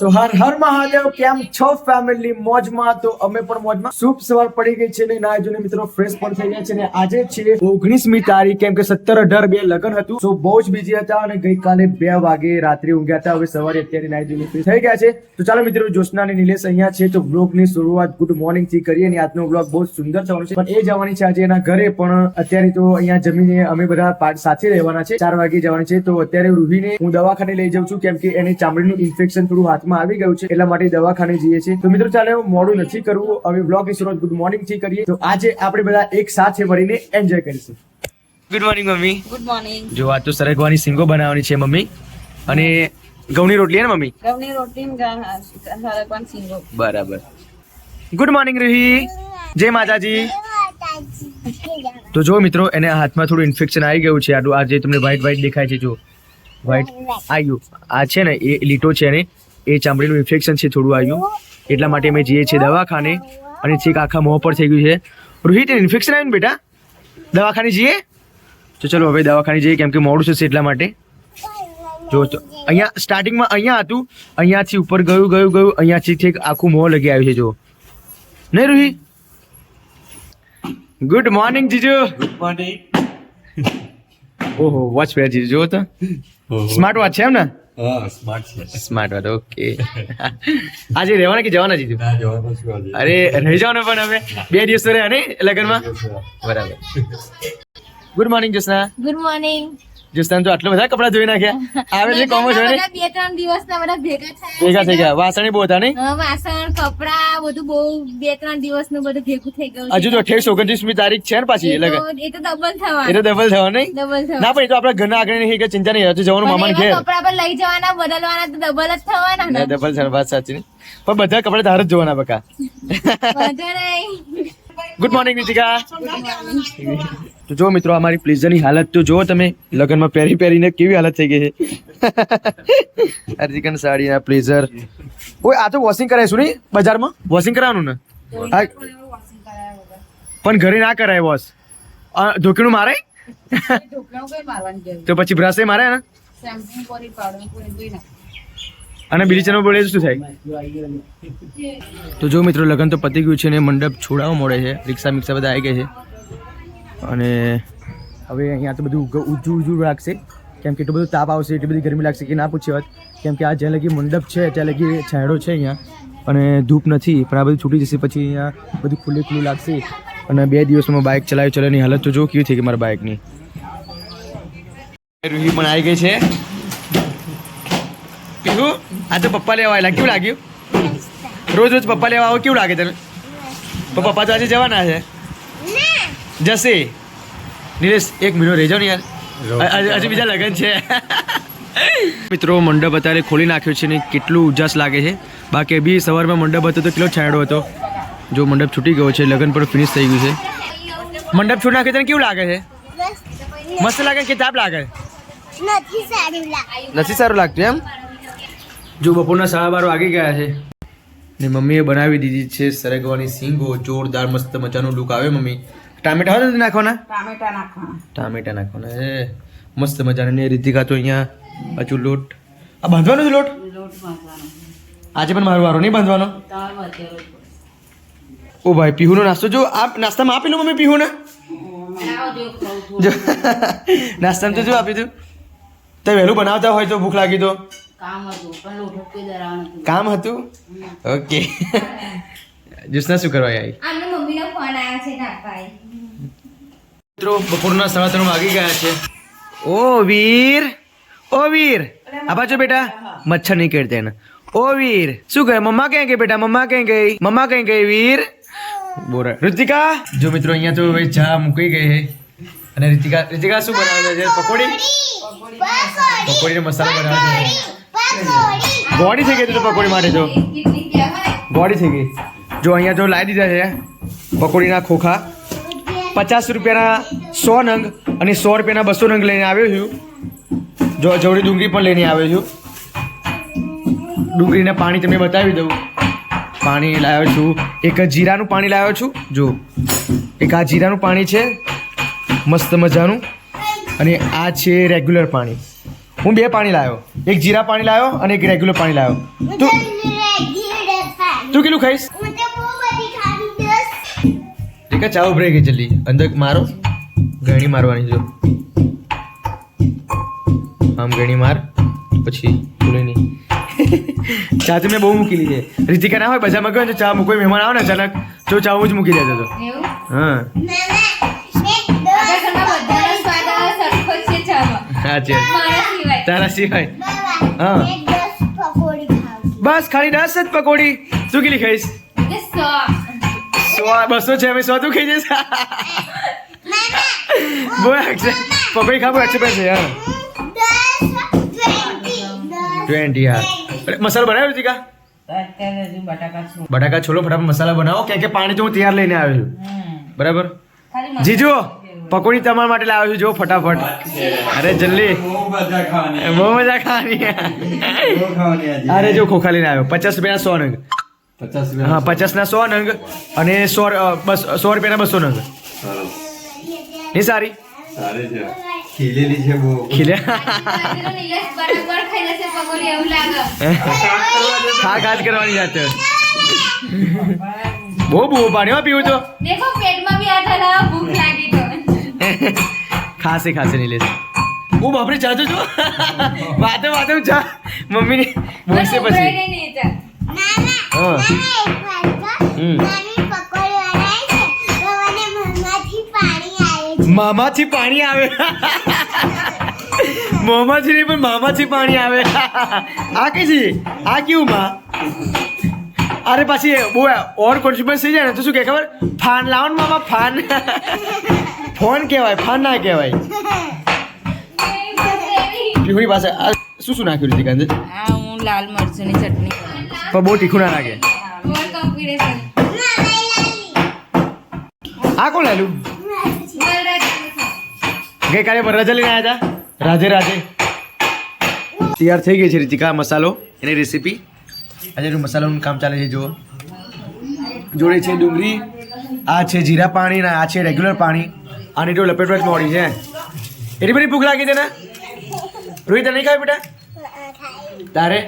તો હર હર મહાદેવ, કેમ છો ફેમિલી મોજમાં તો અમે પણ મોજમાં. શુભ સવાર પડી ગઈ છે ને ના જોને મિત્રો ફ્રેશ પણ થઈ ગયા છે ને, આજે છે ઓગણીસમી તારીખ, કેમ કે સત્તર અઢાર બે લગ્ન હતું. તો બહુ જ બિઝી હતા અને ગઈકાલે બે વાગે રાત્રે ઊંઘ્યા હતા. હવે સવારે અત્યારે નાઈ જોઈને થઈ ગયા છે. તો ચાલો મિત્રો જોશના અને નિલેશ અહીંયા છે. તો બ્લોગની શરૂઆત ગુડ મોર્નિંગથી કરીએ અને આજનો બ્લોગ બહુ સુંદર થવાનો છે. પણ એ જવાની છે, આજે એના ઘરે પણ અત્યારે તો અહીંયા જમીને અમે બધા સાથે રહેવાના છે. ચાર વાગે જવાની છે. તો અત્યારે રૂહીને હું દવાખાને લઈ જાઉં છું, કેમ કે એની ચામડીનું ઇન્ફેક્શન થોડું હાથમાં આવી ગયું છે એટલા માટે દવાખાને જઈએ છીએ. તો મિત્રો ચાલે મોડું નથી કરવું. હવે બ્લોગની શરૂઆત ગુડ મોર્નિંગથી કરીએ. તો આજે આપણે બધા એક સાથે મળીને એન્જોય કરીશું. Good morning mummy. Good morning જો આ તો સરગવાની સિંગો બનાવવાની છે મમ્મી. અને ઘઉંની રોટલી હે ને મમ્મી? ઘઉંની રોટલી સરગવાની સિંગો. બરાબર. Good morning Ruhi. જય માતાજી. તો જો મિત્રો એને હાથમાં થોડું ઇન્ફેક્શન આવી ગયું છે. આટલું આ જે તમને વ્હાઈટ વ્હાઈટ દેખાય છે જો. વ્હાઈટ આવ્યું આ છે ને એ લીટો છે ને એ ચામડીનું ઇન્ફેક્શન છે થોડું આવ્યું એટલા માટે અમે જઈએ છીએ દવાખાને અને છેક આખા મોં પર થઈ ગયું છે. રોહિત ઇન્ફેક્શન આવ્યું ને બેટા? દવાખાને જઈએ? તો ચલો હવે દવાખાને જઈએ કેમ કે મોડું થશે એટલા માટે. જો અહીંયા સ્ટાર્ટિંગમાં અહીંયા હતું અહીંયાથી ઉપર ગયું ગયું ગયું અહીંયાથી છેક આખું મોં લગી આવ્યું છે જો. નહીં રૂહી ગુડ મોર્નિંગ જીજુ. ગુડ મોર્નિંગ ઓહો વોચ પહેર જીજુ જો તો સ્માર્ટ વોચ છે એમ ને? સ્માર્ટ વાત ઓકે આજે રહેવાના કે જવાના જીજુ? ના જવાનું અરે રહી જાઓ ને પણ હવે. બે દિવસ રહ્યા ને લગ્નમાં? બરાબર. Good morning Jasna good morning Jasna તો આટલા બધા કપડા ધોઈ નાખ્યા. આવે છે કોમો છે ને બે ત્રણ દિવસ ના બધા ભેગા થયા ભેગા થઈ ગયા. વાસણી બહુ હતા ને વાસણ કપડા બધું બહુ બે ત્રણ દિવસનું બધું ભેગું થઈ ગયું હજુ તો અઠ્યાવીસ ઓગણત્રીસમી તારીખ છે ને પાછી એટલે એ તો ડબલ એ તો ડબલ થવા નહીં? ડબલ ના પણ એ તો આપણા ઘરના આગળ નહીં કે ચિંતા નહીં હજુ જવાનું મામાને ઘેર. કપડા પર લઈ જવાના બદલવાના તો ડબલ જ થવાના ને. ડબલ છે વાત સાચી પણ બધા કપડા તારે જ જોવાના બકા. બધા નહીં. ગુડ મોર્નિંગ નીતિકા તો જો મિત્રો અમારી પ્લેઝરની હાલત તો જુઓ તમે. લગ્નમાં પહેરી પહેરીને કેવી હાલત થઈ ગઈ છે? અર્જિકન સાડીના પ્લેઝર ઓય આ તો વોશિંગ કરાવીશું નહીં? બજારમાં? વોશિંગ કરાવવાનું ને? પણ ઘરે ના કરાય વોશ ધોકીનું મારે? તો પછી બ્રશે મારે ને? અને બીજી ચેનલ બોલે શું થાય? તો જો મિત્રો લગ્ન તો પતી ગયું છે ને મંડપ છોડાવવા મળે છે. રિક્ષા મિક્ષા બધા આવી ગયા છે. અને હવે અહીંયા તો બધું ઊંચું ઊંચું લાગશે. કેમ કે એટલું બધું તાપ આવશે, એટલી બધી ગરમી લાગશે કે ના પૂછી વાત. કેમ કે આ જ્યાં લગી મંડપ છે, ત્યાં લગી છાંયડો છે અહીંયા. અને ધૂપ નથી, પણ આ બધું છૂટી જશે, પછી અહીંયા બધું ખુલ્લું ખુલ્લું લાગશે. અને બે દિવસમાં બાઇક ચલાવી ચલાવીની હાલત તો જો કેવી થઈ ગઈ મારા બાઇકની. રૂહી પણ આવી ગઈ છે. પીહુ, આ તો પપ્પા લેવા આવેલા. કેવું લાગ્યું? રોજ રોજ પપ્પા લેવા આવો, કેવું લાગે તને? પપ્પા તો આજે જવાના છે. જશે. નિલેશ એક મિનિટ રહેજો ને યાર. હજુ બીજા લગ્ન છે. મિત્રો મંડપ અત્યારે ખોલી નાખ્યો છે ને કેટલું ઉજાસ લાગે છે. બાકી બી સવારમાં મંડપ હતો તો કેટલો છાંયડો હતો. જો મંડપ છૂટી ગયો છે લગ્ન પણ ફિનિશ થઈ ગયું છે. મંડપ છૂટ નાખ્યો તને કેવું લાગે છે? મસ્ત લાગે કે તાપ લાગે? નથી સારું લાગે નથી સારું લાગતું એમ? જો બપોરના સાડા બાર વાગી ગયા છે. ને મમ્મીએ બનાવી દીધી છે સરગવાની સિંગો જોરદાર મસ્ત મજાનું લુક આવે મમ્મી. ટામેટા હોય નથી નાખવાના? ટામેટા નાખવાના. ટામેટા નાખવાના હે મસ્ત મજાના ને રીતિકા તો અહીંયા પાછું લોટ. આ બાંધવાનો છે લોટ? લોટ બાંધવાનો. આજે પણ મારો વારો નહીં બાંધવાનો? ઓ ભાઈ પીહુનો નાસ્તો જો આ નાસ્તામાં આપી લો મમ્મી પીહુને. જો નાસ્તામાં તો જો આપી હતું તે વહેલું બનાવતા હોય તો ભૂખ લાગી તો. કામ હતું ઓકે. જ્યુસના શું કરવા આવી? મમ્મીનો ફોન આવ્યો છે મિત્રો બપોરના સાડા ત્રણ વાગી ગયા છે. ઓ વીર ઓ વીર. આ બાજુ બેટા મચ્છર નહીં કરતા એને. ઓ વીર શું કહે? મમ્મા ક્યાં ગઈ બેટા? મમ્મા ક્યાં ગઈ? મમ્મા ક્યાં ગઈ વીર? બોરા. ઋતિકા જો મિત્રો અહીંયા તો હવે ચા મૂકી ગઈ છે. અને રીતિકા રિતિકા શું બનાવે છે? પકોડી? પકોડીનો મસાલો બનાવે છે. ગોળી થઈ ગઈ તું તો પકોડી માટે જો. ગોળી થઈ ગઈ. જો અહીંયા જો લાવી દીધા છે પકોડીના ખોખા. પચાસ રૂપિયાના સો નંગ અને સો રૂપિયાના બસો નંગ લઈને આવ્યો છું. જો જવડી ડુંગળી પણ લઈને આવ્યો છું. ડુંગળીને પાણી તમને બતાવી દઉં. પાણી લાવ્યો છું. એક જીરાનું પાણી લાવ્યો છું. જો એક આ જીરાનું પાણી છે. મસ્ત મજાનું. અને આ છે રેગ્યુલર પાણી. હું બે પાણી લાવ્યો. એક જીરા પાણી લાવ્યો અને એક રેગ્યુલર પાણી લાવ્યો. તું તો કેટલું ખાઈશ? ટીકા ચા ઉભરાઈ ગઈ જલ્દી. અંદર મારો. ગણી મારવાની જો. આમ ગણી માર. પછી ભૂલે નહીં. ચા તો મેં બહુ મૂકેલી છે રીતિકા ના હોય બજારમાં ગયો તો ચા મૂકો મહેમાન આવે ને અચાનક જો ચા હું જ મૂકી દેતો હતો. હા. તારા સિવાય. હા. બસ ખાલી દસ જ પકોડી. શું કેટલી ખાઈશ? બસો છે અમે સો તું ખાઈ જઈશ બોલ પકોડી ખાવું અક્ષય પૈસે હા. ટ્વેન્ટી હા. મસાલો બનાવ્યો રીતિકા? કા બટાકા છોલો ફટાફટ મસાલા બનાવો. કેમ કે પાણી તો હું તૈયાર લઈને આવ્યો છું. બરાબર? જીજુ પકોડી તમારા માટે લાવ્યો છું જો ફટાફટ. અરે જલ્દી. બહુ મજા ખાવાની. અરે જો ખોખા લઈને આવ્યો. પચાસ રૂપિયાના સો નંગ હા પચાસ પચાસના સો નંગ અને સો બસ સો રૂપિયાના બસો નંગ એ સારી. સારી? છે. ખીલેલી છે બહુ. ખીલ્યા બાજરીનો નિલેશ લેશે પકોડી એવું લાગે. ખા ખાજ કરવાની જાતે બહુ બહુ પાણી પીવું તો દેખો પેટમાં બી આ ભૂખ લાગી તો. ખાસે ખાસે નહીં લેશે. હું બાપરે ચાહતો છું વાતે વાતે હું ચા મમ્મીની બોલશે પછી. હા. મોંમાંથી પાણી આવે છે. મામાથી પાણી આવે. મોમાથી નહીં પણ મામાથી પાણી આવે. આ કઈ છે? આ કેવું માં? અરે પછી બહુ ઓર કોન્ફિડન્સ થઈ જાય ને તો શું કે ખબર? ફાન લાવો ને મામા ફાન. ફોન કહેવાય ફાન ના કહેવાય. પાસે શું શું નાખ્યું રીતિકા અંદર હા હું લાલ મરચુંની ચટણી પણ બહુ તીખું ના લાગે. આ કોણ લાયલું. ગઈકાલે રજા લઈને આવ્યા હતા. રાધે રાધે. તૈયાર થઈ ગઈ છે રીતિકા મસાલો એની રેસીપી આજે મસાલાનું કામ ચાલે છે જુઓ. જોડે છે ડુંગળી આ છે જીરા પાણી ને આ છે રેગ્યુલર પાણી. આની જ મોડી છે એટલી બધી ભૂખ લાગી છે ને? રોહિત નહીં ખાય બેટા? તારે?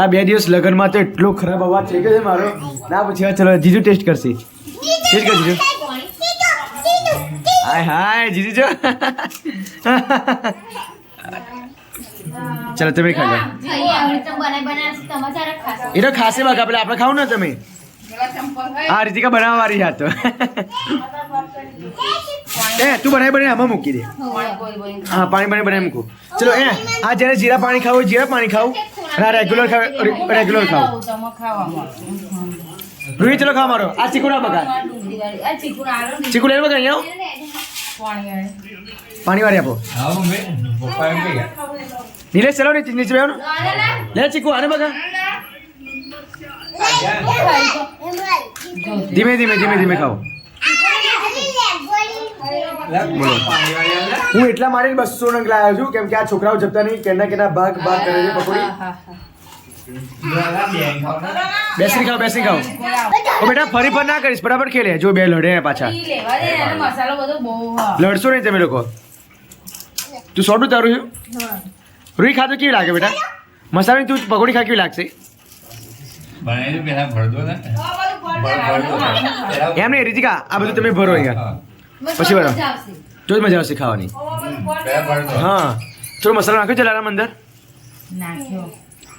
આ બે દિવસ લગ્નમાં તો એટલો ખરાબ અવાજ થઈ ગયો છે મારો. ના, પછી ચલો જીજુ ટેસ્ટ કરશે. ટેસ્ટ કર જીજુ. હાય હાય, જીજુ જો. ચલો, તમે ખાઈ લો ખાઈએ આપણે તો બનાય બનાય સમાચાર જ ખાશો. એ તો ખાસી બાકા પેલા આપણે ખાવ ને તમે? આ રીતિકા બનાવવા વાળી છે તો. એ, તું બનાવી બનાવી, આમાં મૂકી દે. હા, પાણી પાણી, બનાવી મૂકું. ચલો, એ, આ જ્યારે જીરા પાણી ખાવું જીરા પાણી ખાવું. આ રેગ્યુલર ખાવ રેગ્યુલર ખાવ રૂહી ચલો ખાવા મારો. આ ચીકુ ના બગા ચીકુ ને લઈને બગા અહીંયા. પાણી વાળે. આપો. નીલેશ, ચલો નીચે નીચે બેહો લે, ચીકુ, આને બગા ધીમે ધીમે ધીમે ધીમે ખાઓ. બોલો. હું એટલા માટે બસો નંગ લાવ્યો છું કેમ કે આ છોકરાઓ જમતા નહીં કેના કેના ભાગ ભાગ કરે છે પકોડી. હા, હા. બેસી ખાઓ બેસી ખાઓ. ઓ બેટા ફરી પર ના કરીશ બરાબર ખેલે જો બે લડે પાછા. ઈ લેવા દે ને, એનો મસાલો બધો બહુ હા. લડશો નહીં તમે લોકો. તું સોડું તારું છું રૂઈ ખાતો કેવી લાગે બેટા? મસાલાની તું પકોડી ખા કેવી લાગશે? એમ નહીં રીતિકા આ બધું તમે ભરો અહીંયા. પછી મજા બરાબર. તો જ મજા આવશે ખાવાની. હા. થોડો મસાલો નાખો લારામ અંદર.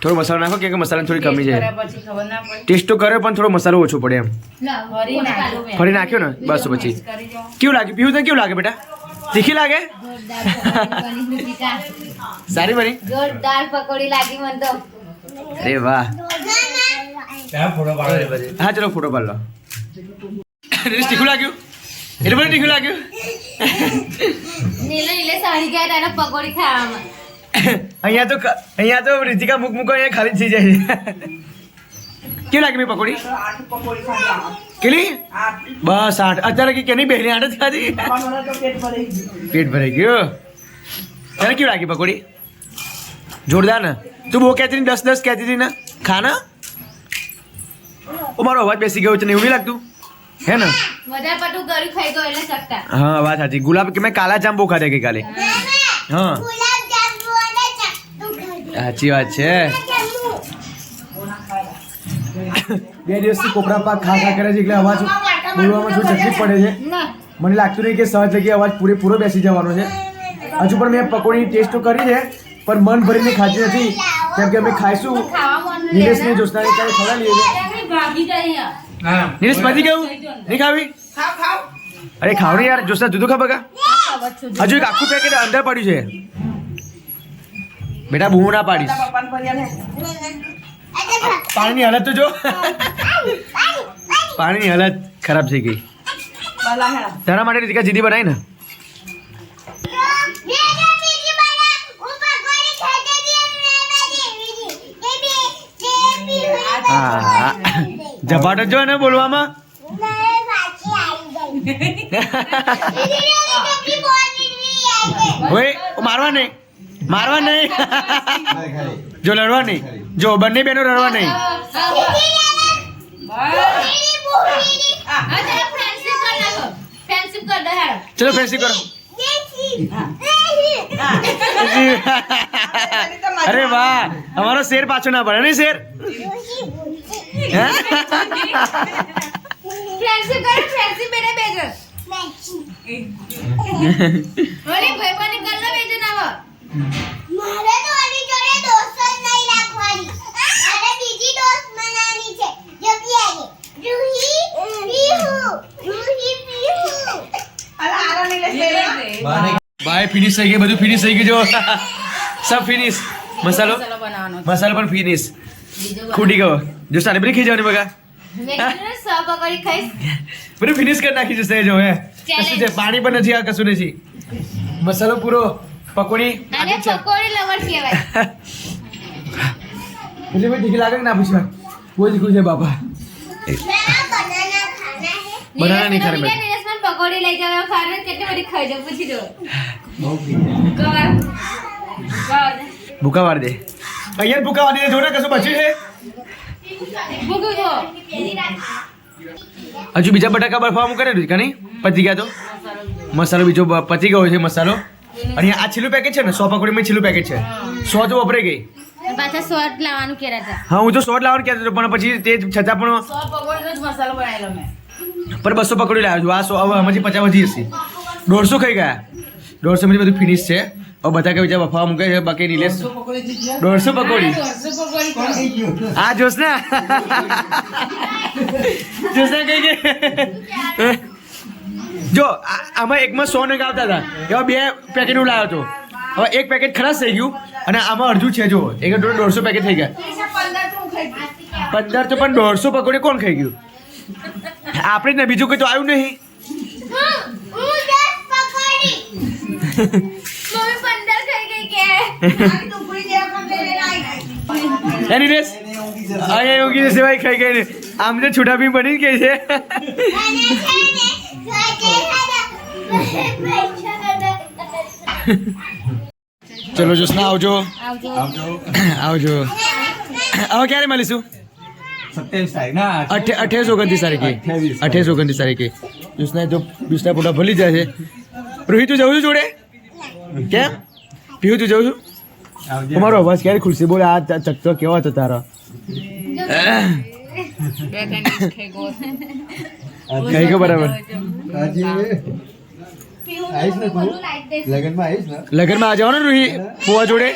થોડો મસાલો નાખો કેમ કે મસાલાની થોડી કમી છે. ટેસ્ટ તો કર્યો પણ થોડો મસાલો ઓછો પડે એમ. ફરી નાખ્યો પાડો. મેં. ફરી નાખ્યો ને? બસ પછી. કેવું લાગે પીવું તને કેવું લાગે બેટા? તીખી લાગે. સારી બની? જોરદાર પકોડી લાગી મને તો. અરે વાહ. ત્યાં ફોટો પાડો હા ચલો ફોટો પાડ લો. તીખું લાગ્યું? એટલે બધું તીખું લાગ્યું? નીલો નીલે સાડી ગયા હતા એને પકોડી ખાવામાં. અહીંયા તો અહીંયા તો રીતિકા મૂક મૂકો અહીંયા ખાલી થઈ જાય કેવું લાગે મેં પકોડી. કેટલી? બસ આઠ. અત્યારે કે કેની બેરી આઠ જ ખાધી? પેટ ભરાઈ ગયું. પેટ ભરાઈ ગયું તને કેવું લાગી પકોડી? જોરદાર ને. તું બહુ કહેતી હતી દસ દસ કહેતી હતી ને. ખાના? ઓ મારો અવાજ બેસી ગયો છે ને એવું નહીં લાગતું? હે ને? વધારે પડતું ગળ્યું ખાઈ ગયો એટલે સટ્ટા હા વાત સાચી. ગુલાબ કે મેં કાલા જાંબુ ખાધા હા. ગુલાબ જાંબુ અને સાચી વાત છે. બે દિવસથી કોપરા પાક ખા ખા કરે છે એટલે અવાજ બોલવામાં થોડી તકલીફ પડે છે? મને લાગતું નહીં કે સહજ જગ્યાએ અવાજ પૂરેપૂરો બેસી જવાનો છે. હજુ પણ મેં પકોડી ટેસ્ટ તો કરી છે પણ મન ભરીને ખાધી નથી. કેમ કે અમે ખાઈશું. ખાવા મન નિલેશ ને. જોશનાને ત્યારે ખવડાવી લઈએ ભાગી જાય હા નિલેશ પતી ગયું નહીં ખાવી? ખાવ ખાવ અરે ખાવડી યાર જોશના જુદું ખબર કા હજુ એક આખું પેકેટ અંદર પડ્યું છે. બેટા બૂમો ના પાડીશ. પાણીની હાલત તો જો. પાણીની હાલત ખરાબ થઈ ગઈ તારા માટે રીતિકા જીદી બનાવી ને. ઝપાટ જ જો ને બોલવામાં? ઓય મારવા નહીં. મારવા નહીં. જો લડવા નહીં. જો બંને બેનો લડવા નહીં. ચલો ફ્રેન્ડશિપ કરો. અરે વાહ અમારો શેર પાછો ના પડે નહીં શેર? ફ્રેન્ડશિપ કરો ફ્રેન્ડશિપ બેને બેજો. ઓલે ભાઈ પાની કર બેજો ના મારે તો આની જોડે દોસ્ત જ નહીં રાખવાની. મારે બીજી દોસ્ત બનાવવાની છે. જો પીઆગે રૂહી પીહુ રૂહી પીહુ અલા આરો નહીં લેશે ભાઈ ફિનિશ થઈ ગઈ બધું ફિનિશ થઈ ગયું જો. સબ ફિનિશ મસાલો? મસાલો મસાલો પણ ફિનિશ ખૂટી ગયો. જો સારી બધી ખાઈ જવાની બગા? બધું ફિનિશ કરી નાખી જશે જો હે. કશું છે પાણી પણ નથી આ કશું નથી. મસાલો પૂરો પકોડી અને પકોડી લવર કહેવાય. એટલે મેં તીખી લાગે ના પૂછવા? બહુ તીખું છે બાપા. બનાના નહીં ખાને મેં. પકોડી લઈ જાવ ખારે કેટલી બધી ખાઈ જાવ પૂછી જો કવાર કવાર ભૂકા વાળી દે. અહીંયા ભૂકા વાળી દે જો કશું બચ્યું છે? હજુ બીજા બટાકા બરફા હું કરેલું કે નહીં પતી ગયા તો? મસાલો બીજો પતી ગયો છે મસાલો. અને આ છેલ્લું પેકેટ છે ને? સો પકોડીમાં છેલ્લું પેકેટ છે. સો તો વપરાઈ ગઈ. પાછા શોર્ટ લાવવાનું કહેતા હતા. હા હું તો શોર્ટ લાવવાનું કહેતો હતો પણ પછી તે છતાં પણ સો પકોડીનો જ મસાલો બનાવેલો મેં. પર બસો પકોડી લાવ્યો છું. આ સો હવે આમાંથી પચાસ વધી જશે. દોઢસો ખાઈ ગયા. દોઢસો માંથી બધું ફિનિશ છે. બધા કઈ બીજા બફાવા મૂકે છે બાકી નિલેશ દોઢસો પકોડી. દોઢસો પકોડી આ જોશ ને જોશ ને કઈ કે? જો આ- આમાં એકમાં સો નગ આવતા હતા. એવા બે પેકેટ હું લાવ્યો હતો. હવે એક પેકેટ ખરાબ થઈ ગયું અને આમાં અડધું છે જો. એક ટોટલ દોઢસો પેકેટ થઈ ગયા. પંદર તો હું ખાઈ ગઈ. પંદર તો પણ દોઢસો પકોડી કોણ ખાઈ ગયું? આપણે ને બીજું કઈ તો આવ્યું નહીં. એની રેસ અહીંયા યોગી જશે ભાઈ ખાઈ ગઈ આમ તો છૂટા બી બની ગઈ છે ચલો જોસના આવજો આવજો આવજો હવે ક્યારે મળીશું અઠ્યાવીસ ઓગણત્રીસ તારીખે અઠ્યાવીસ. ઓગણત્રીસ તારીખે જોશના તો બીસના ફોટા ભૂલી જાય છે રોહિત તું જવું છું જોડે કેમ પીવું તું જવું છું તમારો અવાજ ક્યારે ખુલશે? બોલે આ ચકચો કેવો હતો તારો? કઈ ગયો બરાબર લગનમાં આ જવાનું રૂહી? ફુવા જોડે?